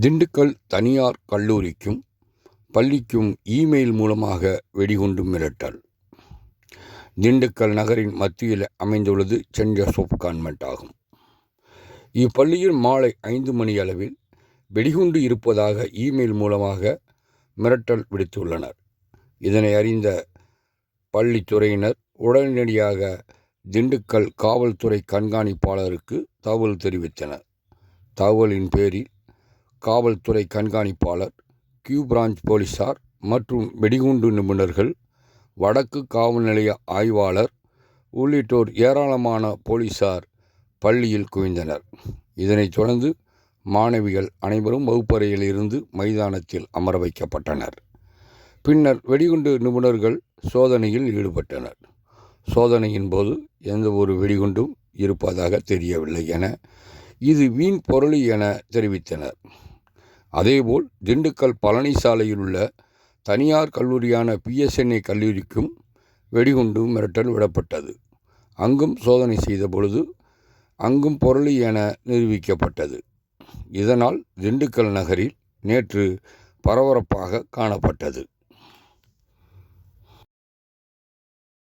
திண்டுக்கல் தனியார் கல்லூரிக்கும் பள்ளிக்கும் இமெயில் மூலமாக வெடிகுண்டு மிரட்டல். திண்டுக்கல் நகரின் மத்தியில் அமைந்துள்ளது சென்ட் ஜோசப் கான்வென்ட் ஆகும். இப்பள்ளியில் மாலை ஐந்து மணி அளவில் வெடிகுண்டு இருப்பதாக இமெயில் மூலமாக மிரட்டல் விடுத்துள்ளனர். இதனை அறிந்த பள்ளித்துறையினர் உடனடியாக திண்டுக்கல் காவல்துறை கண்காணிப்பாளருக்கு தகவல் தெரிவித்தனர். தகவலின் பேரில் காவல்துறை கண்காணிப்பாளர் கியூ பிரான்ச் போலீசார் மற்றும் வெடிகுண்டு நிபுணர்கள் வடக்கு காவல் நிலைய ஆய்வாளர் உள்ளிட்டோர் ஏராளமான போலீசார் பள்ளியில் குவிந்தனர். இதனைத் தொடர்ந்து மாணவிகள் அனைவரும் வகுப்பறையில் இருந்து மைதானத்தில் அமர வைக்கப்பட்டனர். பின்னர் வெடிகுண்டு நிபுணர்கள் சோதனையில் ஈடுபட்டனர். சோதனையின் போது எந்த ஒரு வெடிகுண்டும் இருப்பதாக தெரியவில்லை என இது வீண் பொருள் என தெரிவித்தனர். அதேபோல் திண்டுக்கல் பழனி சாலையில் உள்ள தனியார் கல்லூரியான பிஎஸ்என்ஏ கல்லூரிக்கும் வெடிகுண்டு மிரட்டல் விடப்பட்டது. அங்கும் சோதனை செய்த பொழுது அங்கும் பொருளி என நிரூபிக்கப்பட்டது. இதனால் திண்டுக்கல் நகரில் நேற்று பரபரப்பாக காணப்பட்டது.